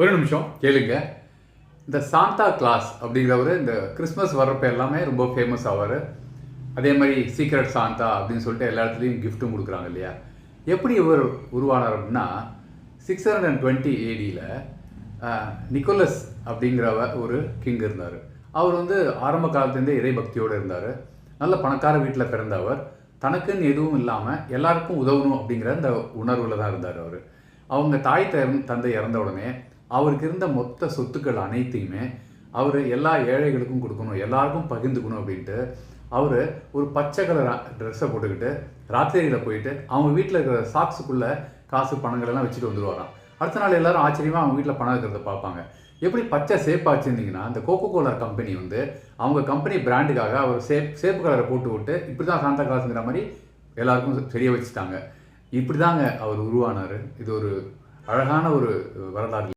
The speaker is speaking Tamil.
ஒரு நிமிஷம். கேளுங்க. இந்த சாந்தா கிளாஸ் அப்படிங்கிறவர் இந்த கிறிஸ்மஸ் வர்றப்ப எல்லாமே ரொம்ப ஃபேமஸ் ஆவார். அதே மாதிரி சீக்ரெட் சாந்தா அப்படின்னு சொல்லிட்டு எல்லா இடத்துலையும் கிஃப்ட்டும் கொடுக்குறாங்க இல்லையா? எப்படி இவர் உருவானார் அப்படின்னா சிக்ஸ் ஹண்ட்ரட் அண்ட் டுவெண்ட்டி ஏடியில் நிக்கோலஸ் அப்படிங்கிறவ ஒரு கிங் இருந்தார். அவர் வந்து ஆரம்ப காலத்துலேருந்தே இறை பக்தியோடு இருந்தார். நல்ல பணக்கார வீட்டில் பிறந்தவர் தனக்குன்னு எதுவும் இல்லாமல் எல்லாருக்கும் உதவணும் அப்படிங்கிற அந்த உணர்வில் தான் இருந்தார் அவர். அவங்க தாய் தந்தை இறந்த உடனே அவருக்கு இருந்த மொத்த சொத்துக்கள் அனைத்தையுமே அவர் எல்லா ஏழைகளுக்கும் கொடுக்கணும் எல்லாருக்கும் பகிர்ந்துக்கணும் அப்படின்ட்டு அவர் ஒரு பச்சை கலர் ட்ரெஸ்ஸை போட்டுக்கிட்டு ராத்திரியில் போயிட்டு அவங்க வீட்டில் இருக்கிற சாக்ஸுக்குள்ளே காசு பணங்கள் எல்லாம் வச்சுட்டு வந்துடுவாராம் அடுத்த நாள் எல்லாரும் ஆச்சரியமாக அவங்க வீட்டில் பணம் இருக்கிறத பார்ப்பாங்க. எப்படி பச்சை சேப் வச்சுருந்தீங்கன்னா அந்த கோகோ கோலா கம்பெனி வந்து அவங்க கம்பெனி பிராண்டுக்காக அவர் சேப் சேப்பு கலரை போட்டு விட்டு இப்படி தான் சாந்தா கிளாஸுங்கிற மாதிரி எல்லாருக்கும் தெரிய வச்சுட்டாங்க. இப்படி தாங்க அவர் உருவானார். இது ஒரு அழகான ஒரு வரலாறு.